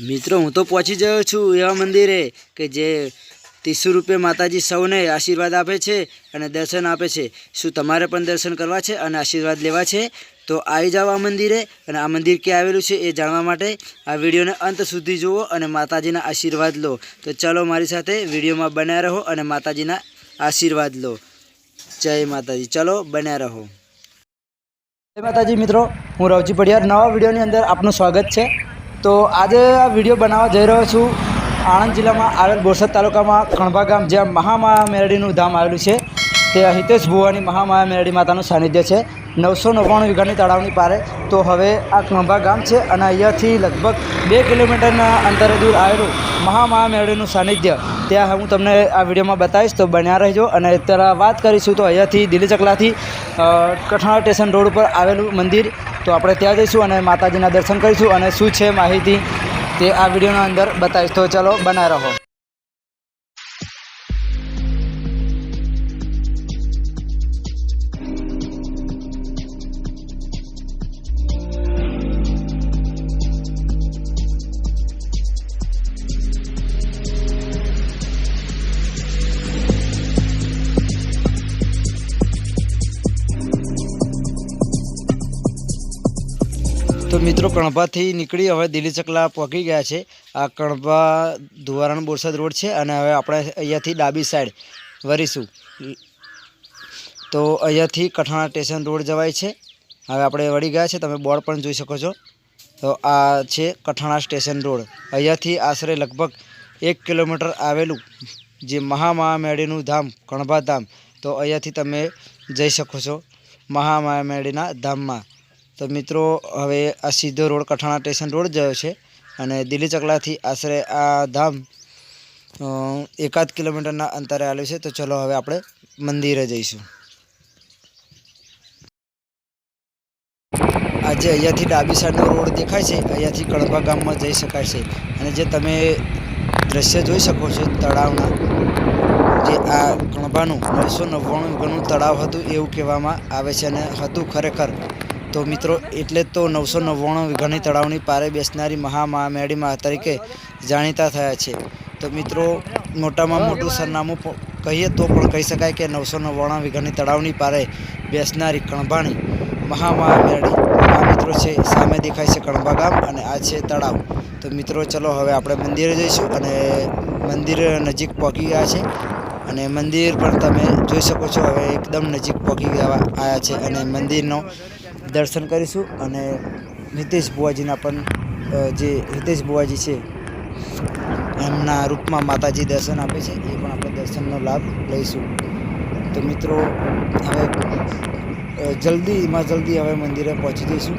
મિત્રો, હું તો પહોંચી ગયો છું એવા મંદિરે કે જે ત્રીસો રૂપિયા માતાજી સૌને આશીર્વાદ આપે છે અને દર્શન આપે છે. શું તમારે પણ દર્શન કરવા છે અને આશીર્વાદ લેવા છે? તો આવી જાઓ આ મંદિરે અને આ મંદિર ક્યાં આવેલું છે એ જાણવા માટે આ વિડીયોને અંત સુધી જુઓ અને માતાજીના આશીર્વાદ લો. તો ચાલો મારી સાથે વિડીયોમાં બન્યા રહો અને માતાજીના આશીર્વાદ લો. જય માતાજી. ચલો બન્યા રહો. જય માતાજી મિત્રો, હું રવજી પડિયાર નવા વિડીયોની અંદર આપનું સ્વાગત છે. તો આજે આ વીડિયો બનાવવા જઈ રહ્યો છું. આણંદ જિલ્લામાં આવેલ બોરસદ તાલુકામાં કણભા ગામ, જ્યાં મહામાયા મેરડીનું ધામ આવેલું છે. તે હિતેશ ભુવાની મહામાયા મેરડી માતાનું સાનિધ્ય છે. નવસો નવ્વાણું વીઘાની તળાવની પારે. તો હવે આ કણભા ગામ છે અને અહીંયાથી લગભગ બે કિલોમીટરના અંતરે દૂર આવેલું મહામાયા મેરડીનું સાનિધ્ય. ત્યાં હું તમને આ વિડીયોમાં બતાવીશ, તો બન્યા રહેજો. અને અત્યારે વાત કરીશું તો અહીંયાથી દિલ્હી ચકલાથી કઠાણા સ્ટેશન રોડ ઉપર આવેલું મંદિર. તો આપણે ત્યાં જઈશું અને માતાજીના દર્શન કરીશું અને શું છે માહિતી તે આ વિડીયોના અંદર બતાવીશ. તો ચલો, બના રહો. મિત્રો, કણભાથી નીકળી હવે દિલ્હી ચકલા પહોંચી ગયા છે. આ કણભા ધુવારણ બોરસદ રોડ છે અને હવે આપણે અહીંયાથી ડાબી સાઈડ વરીશું. તો અહીંયાથી કઠાણા સ્ટેશન રોડ જવાય છે. હવે આપણે વળી ગયા છે. તમે બોર્ડ પણ જોઈ શકો છો. તો આ છે કઠાણા સ્ટેશન રોડ. અહીંયાથી આશરે લગભગ એક કિલોમીટર આવેલું જે મહામહામેળીનું ધામ, કણભા ધામ. તો અહીંયાથી તમે જઈ શકો છો મહામહામેળીના ધામમાં. તો મિત્રો, હવે આ સીધો રોડ કઠાણા સ્ટેશન રોડ જયો છે અને દિલ્હી ચકલાથી આશરે આ ધામ એકાદ કિલોમીટરના અંતરે આવેલું છે. તો ચલો હવે આપણે મંદિરે જઈશું. આજે અહીંયાથી ડાબી સાઈડનો રોડ દેખાય છે. અહીંયાથી કણભા ગામમાં જઈ શકાય છે. અને જે તમે દ્રશ્ય જોઈ શકો છો તળાવના, જે આ કણભાનું નવસો નવ્વાણું વીઘાનું તળાવ હતું એવું કહેવામાં આવે છે અને હતું ખરેખર તો મિત્રો, એટલે તો નવસો નવ્વાણું વીઘાની તળાવની પારે બેસનારી મહામહામેડીમાં તરીકે જાણીતા થયા છે. તો મિત્રો, મોટામાં મોટું સરનામું કહીએ તો પણ કહી શકાય કે નવસો નવ્વાણું વીઘાની તળાવની પારે બેસનારી કણભાણી મહામહામેડી આ મિત્રો છે, સામે દેખાય છે કણભા ગામ અને આ છે તળાવ. તો મિત્રો, ચલો હવે આપણે મંદિરે જઈશું અને મંદિર નજીક પહોંચી ગયા છે. અને મંદિર પણ તમે જોઈ શકો છો, હવે એકદમ નજીક પહોંચી ગયા આવ્યા છે અને મંદિરનો દર્શન કરીશું અને હિતેશ બુવાજીના પણ જે હિતેશ બુવાજી છે, એમના રૂપમાં માતાજી દર્શન આપે છે, એ પણ આપણે દર્શનનો લાભ લઈશું. તો મિત્રો, હવે જલ્દીમાં જલ્દી હવે મંદિરે પહોંચી જઈશું.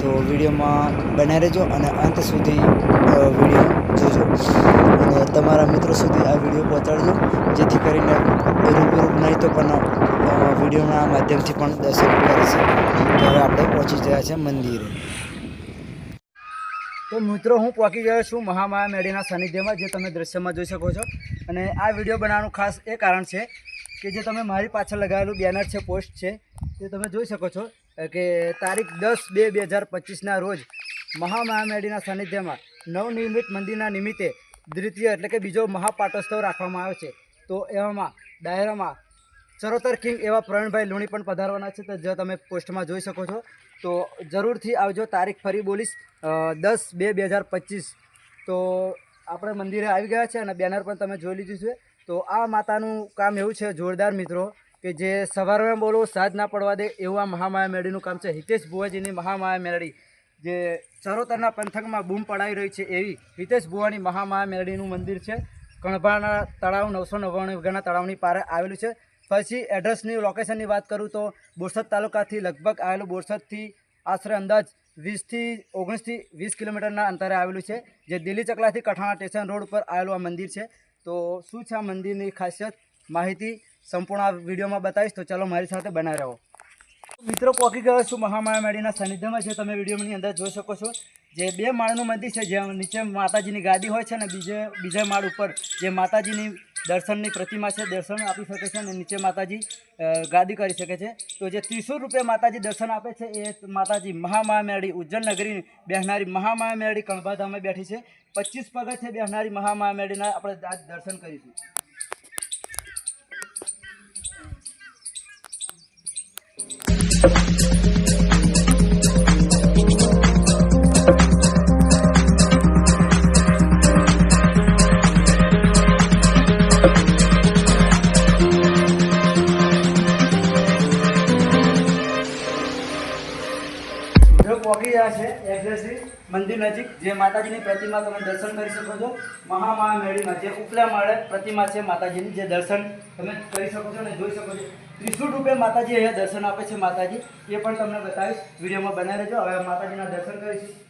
તો વિડીયોમાં બનાવી રહેજો અને અંત સુધી વીડિયો જોજો. અને તમારા મિત્રો સુધી આ વીડિયો પહોંચાડજો, જેથી કરીને રૂબરૂ નહીં તો પણ વિડીયોના માધ્યમથી પણ દર્શન કરે છે ત્યારે આપણે પહોંચી ગયા છે મંદિરે. તો મિત્રો, હું પહોંચી ગયો છું મહામાયા મેળીના સાનિધ્યમાં, જે તમે દ્રશ્યમાં જોઈ શકો છો. અને આ વીડિયો બનાવવાનું ખાસ એ કારણ છે કે જે તમે મારી પાછળ લગાવેલું બેનર છે, પોસ્ટ છે, તે તમે જોઈ શકો છો કે તારીખ દસ બે બે હજાર પચીસના રોજ મહામાયા મેળીના સાનિધ્યમાં નવનિર્મિત મંદિરના નિમિત્તે દ્વિતીય એટલે કે બીજો મહાપાટોત્સવ રાખવામાં આવે છે. તો એવામાં, ડાયરામાં ચરોતર કિંગ એવા પ્રવીણભાઈ લુણી પણ પધારવાના છે, તો જો તમે પોસ્ટમાં જોઈ શકો છો. તો જરૂરથી આવજો, તારીખ ફરી બોલીશ દસ બે બે હજાર પચીસ. તો આપણે મંદિરે આવી ગયા છે અને બેનર પણ તમે જોઈ લીધું છે. તો આ માતાનું કામ એવું છે, જોરદાર મિત્રો, કે જે સવારમાં બોલો, સાજ ના પડવા દે, એવું આ મહામાયા મેળીનું કામ છે. હિતેશ ભુવાજીની મહામાયા મેળડી, જે ચરોતરના પંથકમાં બૂમ પડાવી રહી છે એવી હિતેશ ભુવાની મહામાયા મેળડીનું મંદિર છે. કણભાના તળાવ નવસો નવ્વાણું વીઘાના તળાવની પારે આવેલું છે. પછી એડ્રેસની લોકેશનની વાત કરું તો બોરસદ તાલુકાથી લગભગ આવેલું બોરસદથી આશરે અંદાજ વીસથી ઓગણીસથી વીસ કિલોમીટરના અંતરે આવેલું છે. જે દિલ્હી ચકલાથી કઠાણા સ્ટેશન રોડ ઉપર આવેલું આ મંદિર છે. તો શું છે આ મંદિરની ખાસિયત? માહિતી સંપૂર્ણ આ વિડીયોમાં બતાવીશ. તો ચાલો મારી સાથે બનાવી રહો. મિત્રો પહોંચી ગયો છું મહામાયા મેળીના સાનિધ્યમાં છે. તમે વિડીયોની અંદર જોઈ શકો છો. જે બે માળનું મંદિર છે જ્યાં નીચે માતાજીની ગાદી હોય છે અને બીજે, બીજા માળ ઉપર જે માતાજીની દર્શનની પ્રતિમા છે, દર્શન આપી શકે છે અને નીચે માતાજી ગાદી કરી શકે છે. તો જે ત્રીસો રૂપિયા માતાજી દર્શન આપે છે, એ માતાજી મહામાયા મેળી ઉજ્જૈન નગરી બેહનારી મહામાયા મેળી કણભાધામે બેઠી છે. પચીસ છે બેહનારી મહામાયા મેળીના આપણે આજ દર્શન કરીશું. જો પહોંચી ગયા છે એક્ઝેક્ટલી મંદિર નજીક. જે માતાજીની પ્રતિમા તમે દર્શન કરી શકો છો. મહામહામેળીમાં જે ઉપલા માળે પ્રતિમા છે માતાજીની, જે દર્શન તમે કરી શકો છો અને જોઈ શકો છો. ત્રિશુળ રૂપે માતાજી અહીંયા દર્શન આપે છે માતાજી. એ પણ તમને બતાવીશ. વિડીયોમાં બનાવી રહેજો. હવે માતાજીના દર્શન કરીશું.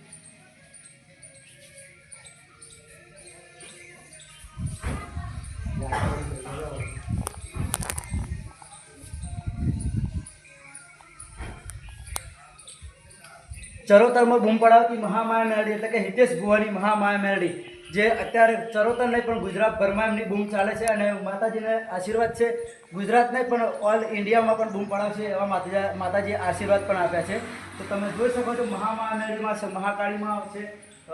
ચરોતરમાં બૂમ પડાવતી મહામાયા મેરડી એટલે કે હિતેશ ભુવાની મહામાયા મેરડી, જે અત્યારે ચરોતર નહીં, પણ ગુજરાતભરમાં એમની બૂમ ચાલે છે અને માતાજીને આશીર્વાદ છે. ગુજરાત નહીં, પણ ઓલ ઇન્ડિયામાં પણ બૂમ પડાવશે એવા માતાજી, માતાજીએ આશીર્વાદ પણ આપ્યા છે. તો તમે જોઈ શકો છો, મહામાયા મેરડીમાં છે મહાકાળીમાં છે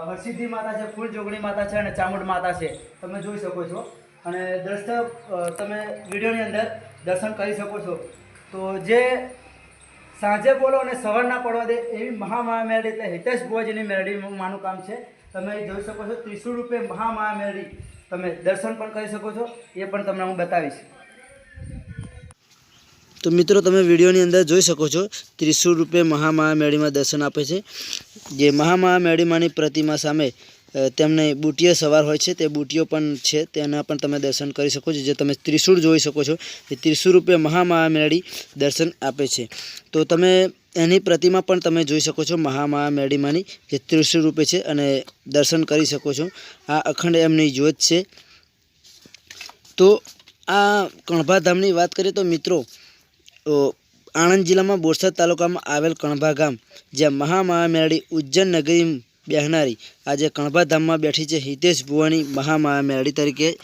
હરસિદ્ધિ માતા છે ફૂલ જોગણી માતા છે અને ચામુંડ માતા છે. તમે જોઈ શકો છો. અને દર્શક તમે વિડીયોની અંદર દર્શન કરી શકો છો. તો જે સાંજે બોલો અને સવારના પડવા દે એવી મહામાયા મેરડી એટલે હિતેશ ભુવાજીની મેળડી માનું કામ છે. તમે જોઈ શકો છો ત્રિશુળ રૂપે મહામાયા મેરડી તમે દર્શન પણ કરી શકો છો. એ પણ તમને હું બતાવીશ. તો મિત્રો, તમે વિડીયોની અંદર જોઈ શકો છો, ત્રિશુળ રૂપે મહામાયા મેળીમાં દર્શન આપે છે. જે મહામાયા મેળીમાંની પ્રતિમા સામે તેમને બુટીઓ સવાર હોય છે, તે બુટીઓ પણ છે, તેના પણ તમે દર્શન કરી શકો છો. જે તમે ત્રિશુળ જોઈ શકો છો, એ ત્રિશુળ રૂપે મહામાયા મેળી દર્શન આપે છે. તો તમે એની પ્રતિમા પણ તમે જોઈ શકો છો મહામાયા મેળીમાંની જે ત્રિશુળ રૂપે છે અને દર્શન કરી શકો છો. આ અખંડ એમની જ્યોત છે. તો આ કણભા ધામની વાત કરીએ તો મિત્રો આણંદ જિલ્લામાં બોરસદ તાલુકામાં આવેલ કણભા ગામ જ્યાં મહામાયા મેળી ઉજ્જૈન નગરી બેહનારી. આજે કણભા ધામમાં બેઠી છે હિતેશ ભુવાની મહામાયા મેરડી તરીકે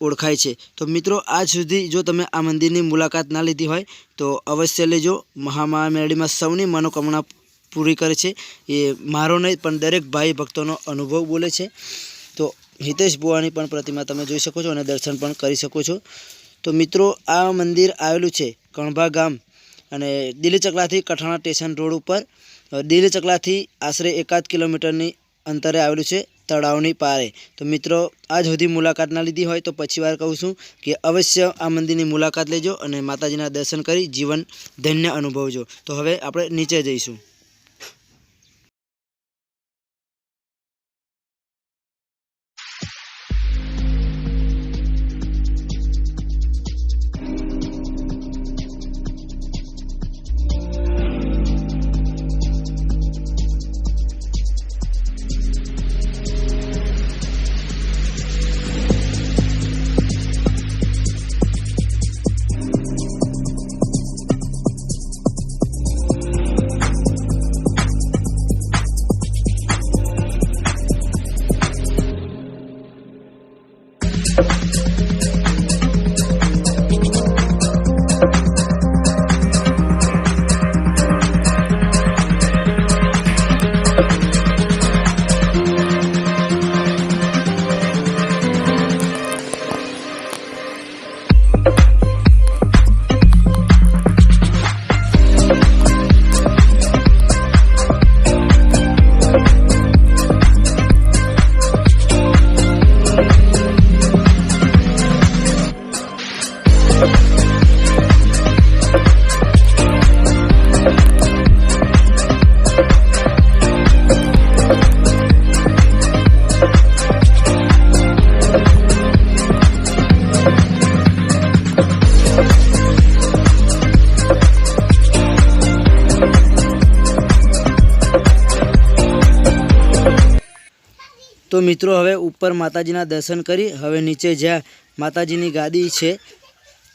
ઓળખાય છે. તો મિત્રો, આજ સુધી જો તમે આ મંદિરની મુલાકાત ના લીધી હોય, તો અવશ્ય લેજો. મહામાયા મેરડીમાં સૌની મનોકામના પૂરી કરે છે. એ મારો નહીં, પણ દરેક ભાઈ ભક્તોનો અનુભવ બોલે છે. તો હિતેશ ભુવાની પણ પ્રતિમા તમે જોઈ શકો છો અને દર્શન પણ કરી શકો છો. તો મિત્રો, આ મંદિર આવેલું છે કણભા ગામ અને દિલ્હી ચકલાથી કઠાણા સ્ટેશન રોડ ઉપર. અ, દિલ્હી ચકલાથી આશરે એકાદ કિલોમીટરની અંતરે આવેલું છે તળાવની પારે. તો મિત્રો આજ સુધી મુલાકાત ના લીધી હોય તો પછી વાર કહું છું કે અવશ્ય આ મંદિરની મુલાકાત લેજો અને માતાજીના દર્શન કરી જીવન ધન્ય અનુભવજો. તો હવે આપણે નીચે જઈશું. મિત્રો, હવે ઉપર માતાજીના દર્શન કરી, હવે નીચે જ્યાં માતાજીની ગાદી છે,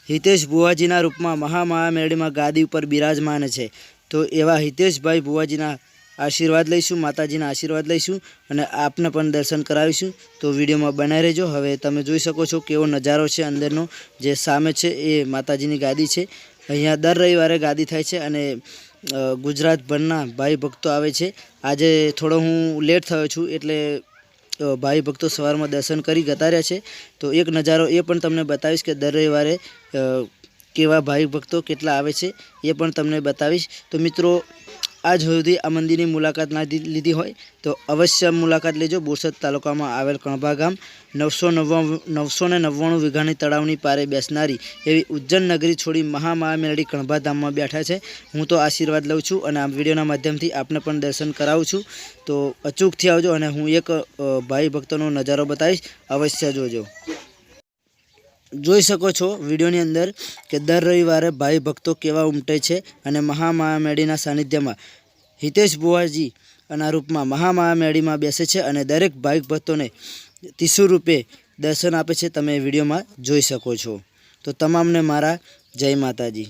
હિતેશ ભુવાજીના રૂપમાં મહામાયા ગાદી ઉપર બિરાજમાન છે. તો એવા હિતેશભાઈ ભુવાજીના આશીર્વાદ લઈશું, માતાજીના આશીર્વાદ લઈશું અને આપને પણ દર્શન કરાવીશું. તો વિડીયોમાં બનાવી રહેજો. હવે તમે જોઈ શકો છો કેવો નજારો છે અંદરનો. જે સામે છે એ માતાજીની ગાદી છે. અહીંયા દર રવિવારે ગાદી થાય છે અને ગુજરાતભરના ભાઈ ભક્તો આવે છે. આજે થોડો હું લેટ થયો છું એટલે ભાઈ ભક્તો સવારમાં દર્શન કરી જતા રહ્યા છે. તો એક નજારો એ પણ તમને બતાવીશ કે દર રવિવારે કેવા ભાઈ ભક્તો કેટલા આવે છે એ પણ તમને બતાવીશ. તો મિત્રો આજ સુધી આ મંદિરની મુલાકાત ના લીધી હોય તો અવશ્ય મુલાકાત લેજો. બોરસદ તાલુકામાં આવેલ કણભા ગામ નવસો નવ્વાણું નવસો ને નવ્વાણું વીઘાની તળાવની પારે બેસનારી એવી ઉજ્જૈન નગરી છોડી મહામાયા મેળડી કણભા ધામમાં બેઠા છે. હું તો આશીર્વાદ લઉં છું અને આ વિડીયોના માધ્યમથી આપને પણ દર્શન કરાવું છું. તો અચૂકથી આવજો અને હું એક ભાઈ ભક્તોનો નજારો બતાવીશ. અવશ્ય જોજો. જોઈ શકો છો વિડીયોની અંદર કે દર રવિવારે ભાઈ ભક્તો કેવા ઉમટે છે અને મહામાયા મેળીના સાનિધ્યમાં હિતેશ બુવાજી ના રૂપમાં મહામાયા મેળીમાં બેસે છે અને દરેક ભાઈ ભક્તોને ત્રીસુ રૂપે દર્શન આપે છે. તમે વિડીયોમાં જોઈ શકો છો. તો તમામને મારા જય માતાજી.